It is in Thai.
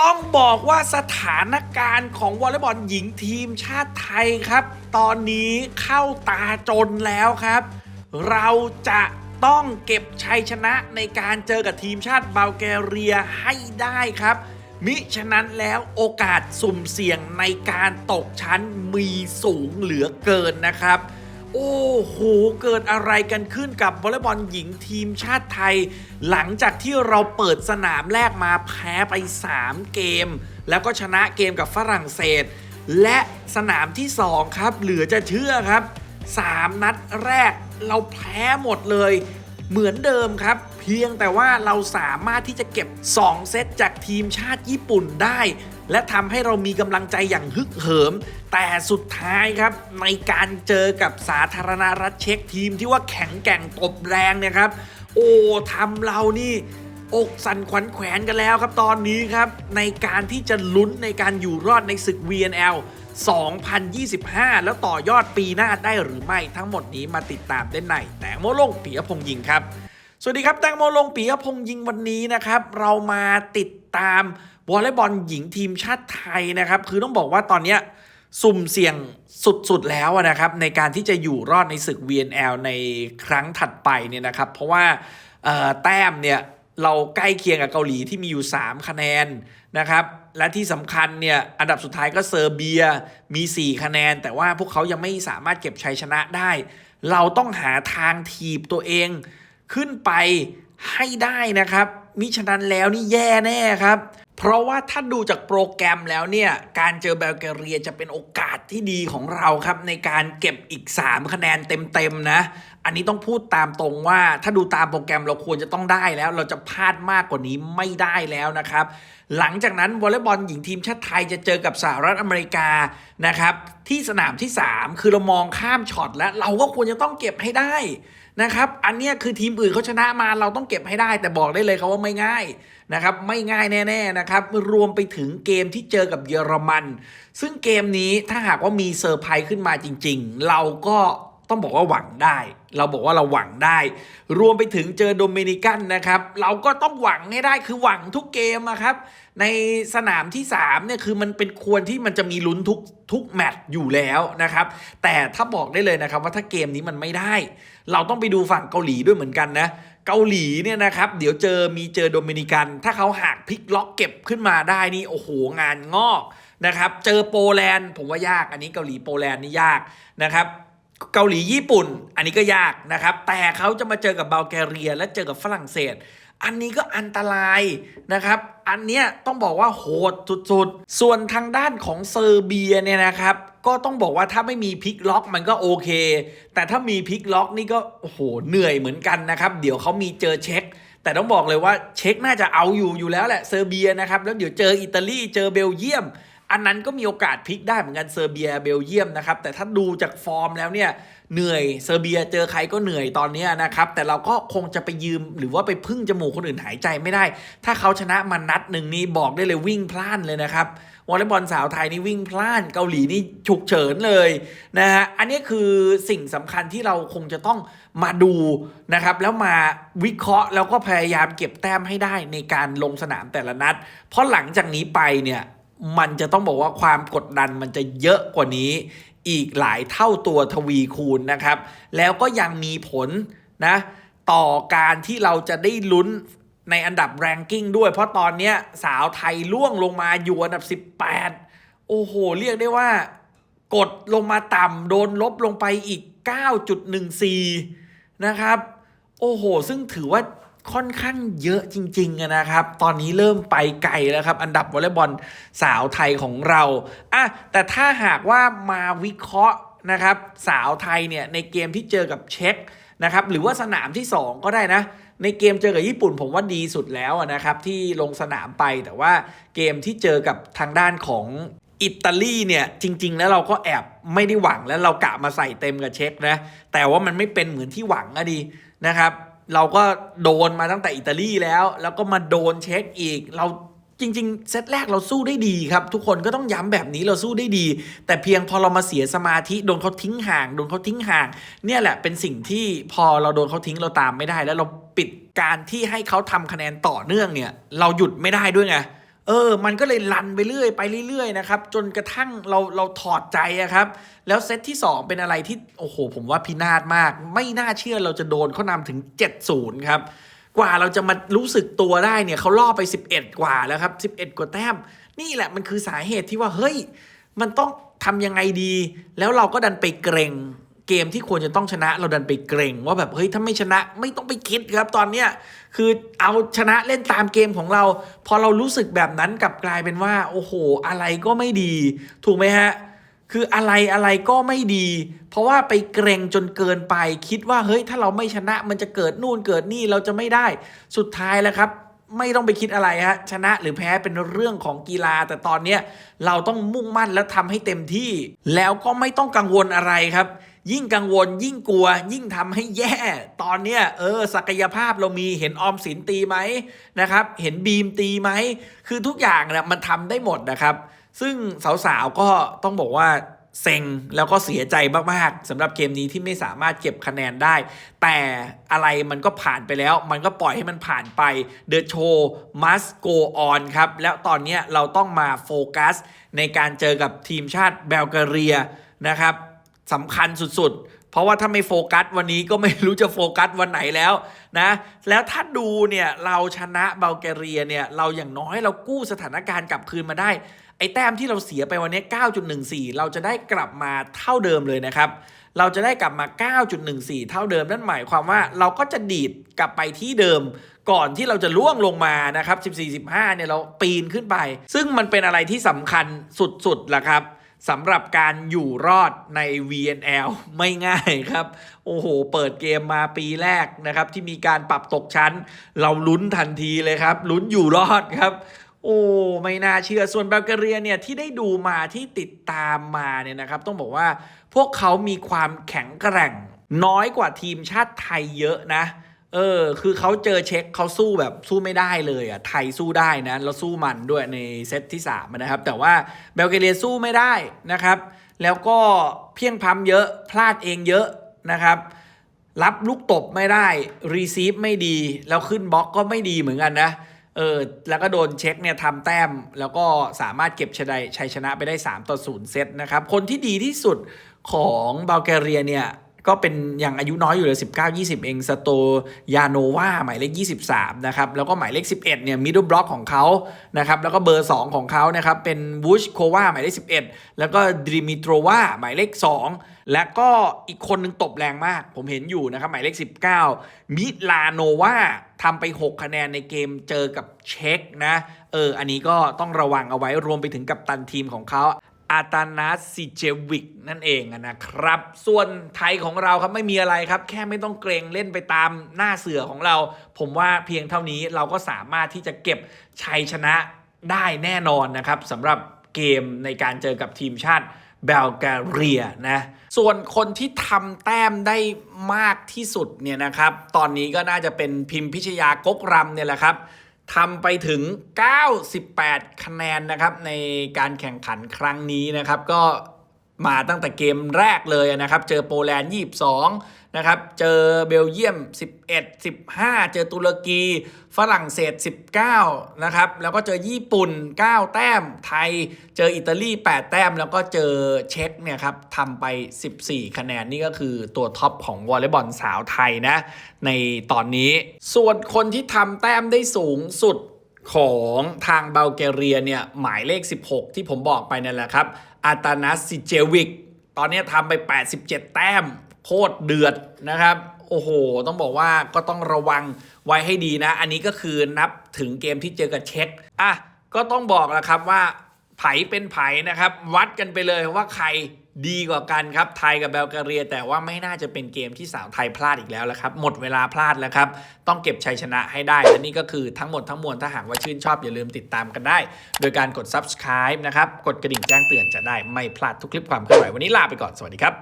ต้องบอกว่าสถานการณ์ของวอลเลย์บอลหญิงทีมชาติไทยครับ ตอนนี้เข้าตาจนแล้วครับ เราจะต้องเก็บชัยชนะในการเจอกับทีมชาติบัลแกเรียให้ได้ครับ มิฉะนั้นแล้วโอกาสสุ่มเสี่ยงในการตกชั้นมีสูงเหลือเกินนะครับ โอ้โห เกิดอะไรกันขึ้นกับวอลเลย์บอลหญิงทีมชาติไทย หลังจากที่เราเปิดสนามแรกมาแพ้ไป 3 เกม แล้วก็ชนะเกมกับฝรั่งเศส และสนามที่ 2 ครับ เหลือจะเชื่อครับ 3 นัดแรกเราแพ้หมดเลย เหมือนเดิมครับ เพียงแต่ว่าเราสามารถที่จะเก็บ 2 เซตจากทีมชาติญี่ปุ่นได้ และทำให้เรามีกำลังใจอย่างฮึกเหิม แต่สุดท้ายครับในการเจอกับสาธารณรัฐเช็กทีมที่ว่าแข็งแกร่งตบแรงเนี่ยครับ โอ้ทำเรานี่อกสั่นขวัญแขวนกันแล้วครับตอนนี้ครับในการที่จะลุ้นในการอยู่รอดในศึก VNL 2025 แล้วต่อยอดปีหน้าได้หรือไม่ทั้งหมดนี้มาติดตามได้ในแตงโมลงปียพงยิงครับ สวัสดีครับแตงโมลงปียพงยิงวันนี้นะครับ เรามาติด ตามวอลเลย์บอลหญิงทีมชาติไทยนะครับ คือต้องบอกว่าตอนนี้สุ่มเสี่ยงสุดๆแล้วนะครับ ในการที่จะอยู่รอดในศึก VNL ในครั้งถัดไปเนี่ยนะครับ เพราะว่าแต้มเนี่ยเราใกล้เคียงกับเกาหลีที่มีอยู่ 3 คะแนนนะครับ และที่สำคัญเนี่ยอันดับสุดท้ายก็เซอร์เบียมี 4 คะแนน แต่ว่าพวกเขายังไม่สามารถเก็บชัยชนะได้ เราต้องหาทางถีบตัวเองขึ้นไป ให้ได้นะครับมิฉะนั้นแล้วนี่แย่แน่ครับ เพราะว่าถ้าดูจากโปรแกรมแล้วเนี่ย การเจอเบลแกเรียจะเป็นโอกาสที่ดีของเราครับ ในการเก็บอีก 3 คะแนนเต็มๆนะ อันนี้ต้องพูดตามตรงว่า ถ้าดูตามโปรแกรมเราควรจะต้องได้แล้ว เราจะพลาดมากกว่านี้ไม่ได้แล้วนะครับ หลังจากนั้นวอลเลย์บอลหญิงทีมชาติไทยจะเจอกับสหรัฐอเมริกานะครับ ที่สนามที่ 3 คือเรามองข้ามช็อตแล้ว เราก็ควรจะต้องเก็บให้ได้นะครับ อันนี้คือทีมอื่นเขาชนะมาเราต้องเก็บให้ได้ แต่บอกได้เลยครับว่าไม่ง่ายนะครับ ไม่ง่ายแน่ ๆนะครับ รวมไปถึงเกมที่เจอกับเยอรมัน ซึ่งเกมนี้ถ้าหากว่ามีเซอร์ไพรส์ขึ้นมาจริง ๆ เราก็ ต้องบอกว่าหวังได้ เราบอกว่าเราหวังได้ รวมไปถึงเจอโดมินิกันนะครับ เราก็ต้องหวังให้ได้คือหวังทุกเกมอะครับ ในสนามที่3เนี่ยคือมันเป็นควรที่มันจะมีลุ้นทุกทุกแมตช์อยู่แล้วนะครับ แต่ถ้าบอกได้เลยนะครับว่าถ้าเกมนี้มันไม่ได้ เราต้องไปดูฝั่งเกาหลีด้วยเหมือนกันนะเกาหลีเนี่ยนะครับ เดี๋ยวเจอมีเจอโดมินิกัน ถ้าเขาหักพลิกล็อกเก็บขึ้นมาได้นี่โอ้โหงานงอกนะครับ เจอโปแลนด์ผมว่ายากอันนี้เกาหลีโปแลนด์นี่ยากนะครับ เกาหลีญี่ปุ่น อันนี้ก็ยากนะครับ แต่เขาจะมาเจอกับบัลแกเรีย และเจอกับฝรั่งเศส อันนี้ก็อันตรายนะครับ อันเนี้ยต้องบอกว่าโหดสุดๆ ส่วนทางด้านของเซอร์เบียเนี่ยนะครับก็ต้องบอกว่าถ้าไม่มีพลิกล็อกมันก็โอเค แต่ถ้ามีพลิกล็อกนี่ก็โอ้โหเหนื่อยเหมือนกันนะครับ เดี๋ยวเขามีเจอเช็ค แต่ต้องบอกเลยว่าเช็คน่าจะเอาอยู่อยู่แล้วแหละเซอร์เบียนะครับ แล้วเดี๋ยวเจออิตาลีเจอเบลเยียม อันนั้นก็มีโอกาสพลิกได้เหมือนกันเซอร์เบียเบลเยียมนะครับ แต่ถ้าดูจากฟอร์มแล้วเนี่ยเหนื่อยเซอร์เบียเจอใครก็เหนื่อยตอนนี้นะครับ แต่เราก็คงจะไปยืมหรือว่าไปพึ่งจมูกคนอื่นหายใจไม่ได้ ถ้าเขาชนะมานัดหนึ่งนี่บอกได้เลยวิ่งพล่านเลยนะครับวอลเลย์บอลสาวไทยนี่วิ่งพล่านเกาหลีนี่ฉุกเฉินเลยนะฮะอันนี้คือสิ่งสำคัญที่เราคงจะต้องมาดูนะครับ แล้วมาวิเคราะห์แล้วก็พยายามเก็บแต้มให้ได้ในการลงสนามแต่ละนัด เพราะหลังจากนี้ไปเนี่ย มันจะต้องบอกว่าความกดดันมันจะเยอะกว่านี้ อีกหลายเท่าตัวทวีคูณนะครับ แล้วก็ยังมีผลนะต่อการที่เราจะได้ลุ้นในอันดับแรงกิ้งด้วย เพราะตอนนี้สาวไทยล่วงลงมาอยู่อันดับ 18 โอ้โห เรียกได้ว่า กดลงมาต่ำโดนลบลงไปอีก 9.14 นะครับ โอ้โห ซึ่งถือว่า ค่อนข้างเยอะจริงๆนะครับ ตอนนี้เริ่มไปไกลแล้วครับ อันดับวอลเลย์บอลสาวไทยของเราอะแต่ถ้าหากว่ามาวิเคราะห์นะครับสาวไทยเนี่ยในเกมที่เจอกับเช็กนะครับหรือว่าสนามที่ 2 ก็ได้นะ ในเกมเจอกับญี่ปุ่นผมว่าดีสุดแล้วนะครับที่ลงสนามไปแต่ว่าเกมที่เจอกับทางด้านของอิตาลีเนี่ยจริง ๆ แล้วเราก็แอบไม่ได้หวังแล้วเรากะมาใส่เต็มกับเช็คนะแต่ว่ามันไม่เป็นเหมือนที่หวังอะดีนะครับ เราก็โดนมาตั้งแต่อิตาลีแล้ว แล้วก็มาโดนเช็คอีก เราจริง ๆ เซตแรกเราสู้ได้ดีครับ ทุกคนก็ต้องย้ำแบบนี้เราสู้ได้ดี แต่เพียงพอเรามาเสียสมาธิโดนเขาทิ้งห่างโดนเขาทิ้งห่าง เนี่ยแหละเป็นสิ่งที่พอเราโดนเขาทิ้งเราตามไม่ได้ แล้วเราปิดการที่ให้เขาทำคะแนนต่อเนื่องเนี่ย เราหยุดไม่ได้ด้วยไง เออ มันก็เลยลันไปเรื่อยไปเรื่อยๆนะครับ จนกระทั่งเราเราถอดใจอะครับ แล้วเซตที่ 2 เป็นอะไรที่โอ้โห ผมว่าพินาศมาก ไม่น่าเชื่อเราจะโดนเขานำถึง 7-0 ครับ กว่าเราจะมารู้สึกตัวได้เนี่ยเขาล่อไป 11 กว่าแล้วครับ 11 กว่าแต้ม นี่แหละมันคือสาเหตุที่ว่าเฮ้ย มันต้องทำยังไงดี แล้วเราก็ดันไปเกรง เกมที่ควรจะต้องชนะเราดันไปเกรงว่าแบบเฮ้ยถ้าไม่ชนะไม่ต้องไปคิดครับตอนเนี้ยคือเอาชนะเล่นตามเกมของเรา พอเรารู้สึกแบบนั้นกลับกลายเป็นว่า โอ้โห อะไรก็ไม่ดี ถูกไหมฮะ คืออะไรอะไรก็ไม่ดี เพราะว่าไปเกรงจนเกินไปคิดว่าเฮ้ยถ้าเราไม่ชนะมันจะเกิดนู่นเกิดนี่เราจะไม่ได้สุดท้ายแล้วครับไม่ต้องไปคิดอะไรฮะชนะหรือแพ้เป็นเรื่องของกีฬา แต่ตอนเนี้ยเราต้องมุ่งมั่นและทำให้เต็มที่ แล้วก็ไม่ต้องกังวลอะไรครับ ยิ่งกังวลยิ่งกลัว ยิ่งทำให้แย่ ตอนเนี้ยเออ ศักยภาพเรามีเห็นออมสินตีไหมนะครับ เห็นบีมตีไหม คือทุกอย่างเนี่ยมันทำได้หมดนะครับ ซึ่งสาวๆก็ต้องบอกว่าเซ็งแล้วก็เสียใจมากๆสำหรับเกมนี้ที่ไม่สามารถเก็บคะแนนได้ แต่อะไรมันก็ผ่านไปแล้ว มันก็ปล่อยให้มันผ่านไป The Show must go on ครับ แล้วตอนเนี้ยเราต้องมาโฟกัสในการเจอกับทีมชาติเบลกเรียนะครับ สำคัญสุดๆ เพราะว่าถ้าไม่โฟกัสวันนี้ก็ไม่รู้จะโฟกัสวันไหนแล้วนะ แล้วถ้าดูเนี่ยเราชนะเบลแกเรียเนี่ยเราอย่างน้อยเรากู้สถานการณ์กลับคืนมาได้ ไอ้แต้มที่เราเสียไปวันนี้ 9.14 เราจะได้กลับมาเท่าเดิมเลยนะครับ เราจะได้กลับมา 9.14 เท่าเดิมนั่นหมายความว่าเราก็จะดีดกลับไปที่เดิมก่อนที่เราจะล่วงลงมานะครับ 14-15 เนี่ยเราปีนขึ้นไป ซึ่งมันเป็นอะไรที่สำคัญสุดๆล่ะครับ สำหรับการอยู่รอดใน VNL ไม่ง่ายครับ โอ้โห เปิดเกมมาปีแรกนะครับ ที่มีการปรับตกชั้น เราลุ้นทันทีเลยครับ ลุ้นอยู่รอดครับ โอ้ ไม่น่าเชื่อ ส่วนบัลแกเรียเนี่ยที่ได้ดูมาที่ติดตามมาเนี่ยนะครับ ต้องบอกว่าพวกเขามีความแข็งแกร่ง น้อยกว่าทีมชาติไทยเยอะนะ เออ คือเขาเจอเช็คเขาสู้แบบสู้ไม่ได้เลยอะ ไทยสู้ได้นะแล้วสู้มันด้วยในเซตที่3นะครับ แต่ว่าเบลเกเรียสู้ไม่ได้นะครับ แล้วก็เพียงพล้ำเยอะพลาดเองเยอะนะครับรับลูกตบไม่ได้ รีซีฟไม่ดี แล้วขึ้นบล็อกก็ไม่ดีเหมือนกันนะ เออ แล้วก็โดนเช็คเนี่ยทำแต้ม แล้วก็สามารถเก็บชัยชัยชนะไปได้ 3 ต่อ 0 เซตนะครับ คนที่ดีที่สุดของบัลแกเรียเนี่ย ก็เป็นอย่างอายุน้อยอยู่เลย19 20 เองสโตยาโนวาหมายเลข 23 นะครับ แล้วก็หมายเลข 11 เนี่ยมิดเดิลบล็อกของเขานะครับ แล้วก็เบอร์ 2 ของเขานะครับ เป็นวูชโควาหมายเลข 11 แล้วก็ดริมิโตรวาหมายเลข 2 และก็อีกคนนึงตบแรงมาก ผมเห็นอยู่นะครับ หมายเลข 19 มิลาโนวาทำไป 6 คะแนนในเกมเจอกับเช็กนะ เออ อันนี้ก็ต้องระวังเอาไว้รวมไปถึงกับตันทีมของเขา อาตานาซิเจวิกนั่นเองนะครับ ส่วนไทยของเราครับไม่มีอะไรครับ แค่ไม่ต้องเกรงเล่นไปตามหน้าเสือของเรา ผมว่าเพียงเท่านี้เราก็สามารถที่จะเก็บชัยชนะได้แน่นอนนะครับสำหรับเกมในการเจอกับทีมชาติเบลแกเรียนะ ส่วนคนที่ทำแต้มได้มากที่สุดเนี่ยนะครับ ตอนนี้ก็น่าจะเป็นพิมพิชยากกรำเนี่ยแหละครับ ทำไปถึง 98 คะแนนนะครับในการแข่งขันครั้งนี้นะครับ ก็ มาตั้งแต่เกมแรกเลยนะครับ เจอโปแลนด์ 22 นะครับ เจอเบลเยียม 11 15 เจอตุรกี ฝรั่งเศส 19 นะครับ แล้วก็เจอญี่ปุ่น 9 แต้ม ไทย เจออิตาลี 8 แต้ม แล้วก็เจอเช็กเนี่ยครับทำไป 14 คะแนน นี่ก็คือตัวท็อปของวอลเลย์บอลสาวไทยนะ ในตอนนี้ ส่วนคนที่ทำแต้มได้สูงสุดของทางเบลแกเรียเนี่ยหมายเลข 16 ที่ผมบอกไปนั่นแหละครับ อาตานัสซิเจวิก ตอนนี้ทำไป 87 แต้ม โคตรเดือดนะครับ โอ้โห ต้องบอกว่าก็ต้องระวังไว้ให้ดีนะ อันนี้ก็คือนับถึงเกมที่เจอกับเช็คอะก็ต้องบอกแล้วครับว่า ไผเป็นไผนะครับ วัดกันไปเลยว่าใครดีกว่ากันครับไทยกับเบลกเรีย แต่ว่าไม่น่าจะเป็นเกมที่สาวไทยพลาดอีกแล้วละครับ หมดเวลาพลาดแล้วครับ ต้องเก็บชัยชนะให้ได้ และนี่ก็คือทั้งหมดทั้งมวลถ้าหากว่าชื่นชอบอย่าลืมติดตามกันได้ โดยการกด subscribe นะครับ กดกระดิ่งแจ้งเตือนจะได้ไม่พลาดทุกคลิปความเคลื่อนไหววันนี้ลาไปก่อนสวัสดีครับ